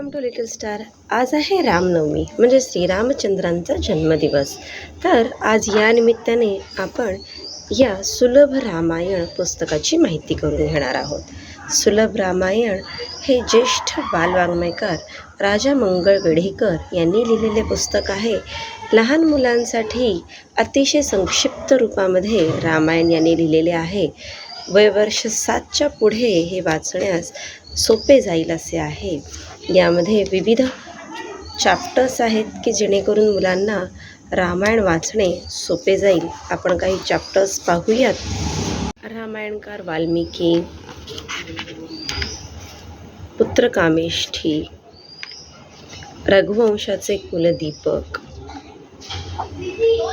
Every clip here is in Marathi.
Welcome to little star. आज आहे रामनवमी म्हणजे श्रीरामचंद्रांचा जन्मदिवस. तर आज या निमित्ताने आपण या सुलभ रामायण पुस्तकाची माहिती करून घेणार आहोत. सुलभ रामायण हे ज्येष्ठ बालवाङ्मयकार राजा मंगळ वेढेकर यांनी लिहिलेले पुस्तक आहे. लहान मुलांसाठी अतिशय संक्षिप्त रूपामध्ये रामायण यांनी लिहिलेले आहे. वयवर्ष सातच्या पुढे हे वाचण्यास सोपे जाईल असे आहे. यामध्ये विविध चॅप्टर्स आहेत की जेणेकरून मुलांना रामायण वाचणे सोपे जाईल. आपण काही चॅप्टर्स पाहूयात. रामायणकार वाल्मिकी पुत्रकामेष्ठी रघुवंशाचे कुलदीपक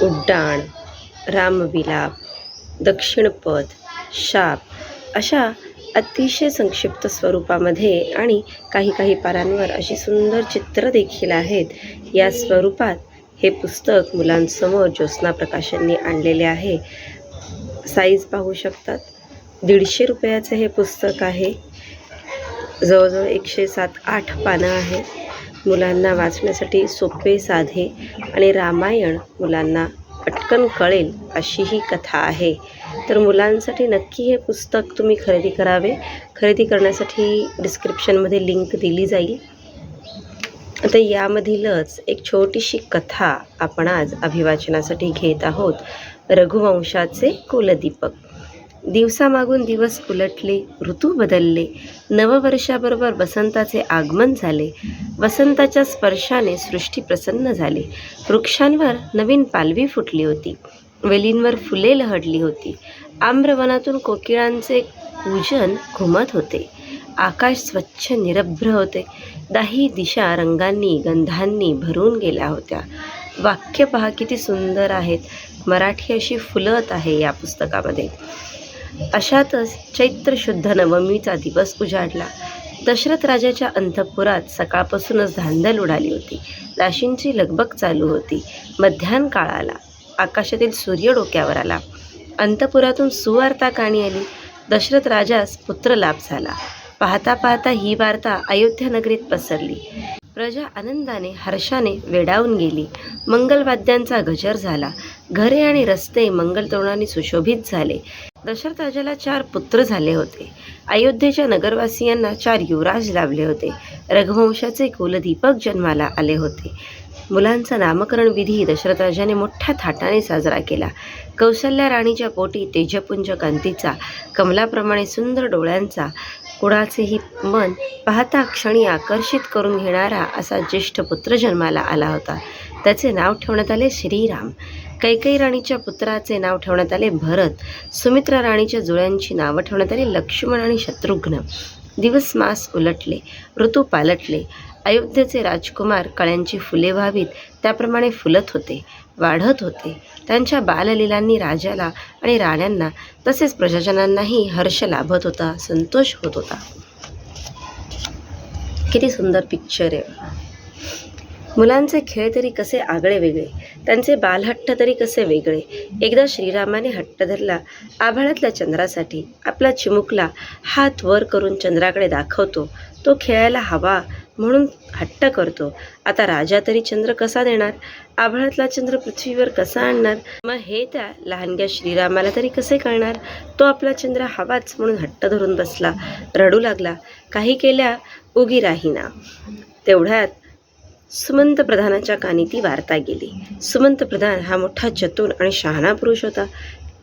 उड्डाण रामविलाप दक्षिणपद शाप अशा अतिशय संक्षिप्त स्वरूपामध्ये आणि काही काही पारांवर अशी सुंदर चित्र देखील आहेत. या स्वरूपात हे पुस्तक मुलांसमोर ज्योत्स्ना प्रकाशांनी आणलेले आहे. साईज पाहू शकतात. दीडशे रुपयाचे हे पुस्तक आहे. जवळजवळ एकशे सात आठ पानं आहेत. मुलांना वाचण्यासाठी सोपे साधे आणि रामायण मुलांना पटकन कळेल अशी ही कथा आहे. तर मुलांसाठी नक्की हे पुस्तक तुम्ही खरेदी करावे. खरेदी करण्यासाठी डिस्क्रिप्शनमध्ये लिंक दिली जाईल. आता यामधीलच एक छोटीशी कथा आपण आज अभिवाचनासाठी घेत आहोत. रघुवंशाचे कुलदीपक. दिवसामागून दिवस उलटले ऋतू बदलले नववर्षाबरोबर वसंताचे आगमन झाले. वसंताच्या स्पर्शाने सृष्टी प्रसन्न झाली. वृक्षांवर नवीन पालवी फुटली होती. वेलींवर फुले लहडली होती. आम्रवनातून कोकिळांचे पूजन घुमत होते. आकाश स्वच्छ निरभ्र होते. दाही दिशा रंगांनी गंधांनी भरून गेल्या होत्या. वाक्य पहा किती सुंदर आहेत. मराठी अशी फुलत आहे या पुस्तकामध्ये. अशातच चैत्र शुद्ध नवमीचा दिवस उजाडला. दशरथ राजाच्या अंतःपुरात सकाळपासूनच धांदल उडाली होती. दाशींची लगबग चालू होती. मध्यान काळ आला. आकाशातील सूर्य डोक्यावर आला. अंतपुरातून सुवार्ता काणी आली. दशरथ राजास पुत्रलाभ झाला. पाहता पाहता ही वार्ता अयोध्या नगरीत पसरली. प्रजा आनंदाने हर्षाने वेडावून गेली. मंगलवाद्यांचा गजर झाला. घरे आणि रस्ते मंगलतोरणाने सुशोभित झाले. दशरथ राजाला चार पुत्र झाले होते. अयोध्येच्या नगरवासियांना चार युवराज लाभले होते. रघुवंशाचे कुलदीपक जन्माला आले होते. मुलांचा नामकरण विधी दशरथ राजाने मोठ्या थाटाने साजरा केला. कौशल्या राणीच्या पोटी तेजपुंज कांतीचा कमलाप्रमाणे सुंदर डोळ्यांचा कुणाचेही मन पाहता क्षणी आकर्षित करून घेणारा असा ज्येष्ठ पुत्र जन्माला आला होता. त्याचे नाव ठेवण्यात आले श्रीराम. कैकई राणीच्या पुत्राचे नाव ठेवण्यात आले भरत. सुमित्रा राणीच्या जुळ्यांची नावं ठेवण्यात आली लक्ष्मण आणि शत्रुघ्न. दिवस मास उलटले ऋतू पालटले. अयोध्येचे राजकुमार कळ्यांची फुले व्हावीत त्याप्रमाणे फुलत होते वाढत होते. त्यांच्या बाललीलांनी राजाला आणि राण्यांना तसेच प्रजाजनांनाही हर्ष लाभत होता संतोष होत होता. किती सुंदर पिक्चर आहे. मुलांचे खेळ तरी कसे आगळे वेगळे त्यांचे बालहट्ट तरी कसे वेगळे. एकदा श्रीरामाने हट्ट धरला आभाळातल्या चंद्रासाठी आपला चिमुकला हात वर करून चंद्राकडे दाखवतो. तो खेळायला हवा म्हणून हट्ट करतो. आता राजा तरी चंद्र कसा देणार? आभाळातला चंद्र पृथ्वीवर कसा आणणार? मग हे त्या लहानग्या श्रीरामाला तरी कसे कळणार? तो आपला चंद्र हवाच म्हणून हट्ट धरून बसला रडू लागला. काही केल्या उगी राहीना. तेवढ्यात सुमंत प्रधानाच्या कानी ती वार्ता गेली. सुमंत प्रधान हा मोठा चतुर आणि शहाणा पुरुष होता.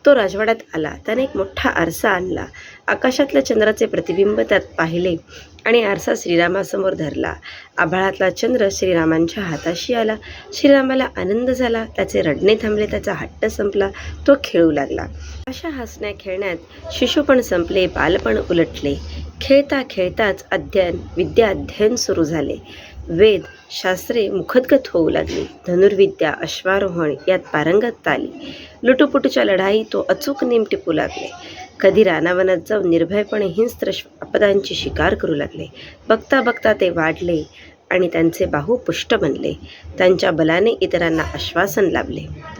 तो राजवाड्यात आला. त्याने एक मोठा आरसा आणला. आकाशातल्या चंद्राचे प्रतिबिंब त्यात पाहिले आणि आरसा श्रीरामासमोर धरला. आभाळातला चंद्र श्रीरामांच्या हाताशी आला. श्रीरामाला आनंद झाला. त्याचे रडणे थांबले. त्याचा हट्ट संपला. तो खेळू लागला. अशा हसण्या खेळण्यात शिशुपण संपले बालपण उलटले. खेळता खेळताच अध्ययन विद्या अध्ययन सुरू झाले. वेद शास्त्रे मुखद्गत होऊ लागली. धनुर्विद्या अश्वारोहण यात पारंगत आली लुटुपुटूच्या लढाई तो अचूक नेम टिपू लागले. कधी रानावनात जाऊन निर्भयपणे हिंस्त्र अपदांची शिकार करू लागले. बघता बघता ते वाढले आणि त्यांचे बाहू पुष्ट बनले. त्यांच्या बलाने इतरांना आश्वासन लाभले.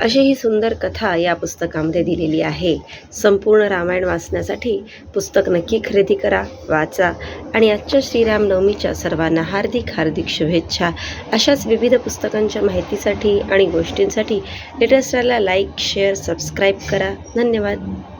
अशी ही सुंदर कथा या पुस्तकामध्ये दिलेली आहे. संपूर्ण रामायण वाचण्यासाठी पुस्तक नक्की खरेदी करा वाचा आणि आजच्या श्रीराम नवमीच्या सर्वांना हार्दिक हार्दिक शुभेच्छा. अशाच विविध पुस्तकांच्या माहितीसाठी आणि गोष्टींसाठी लेटेस्टला लाईक शेअर सबस्क्राईब करा. धन्यवाद.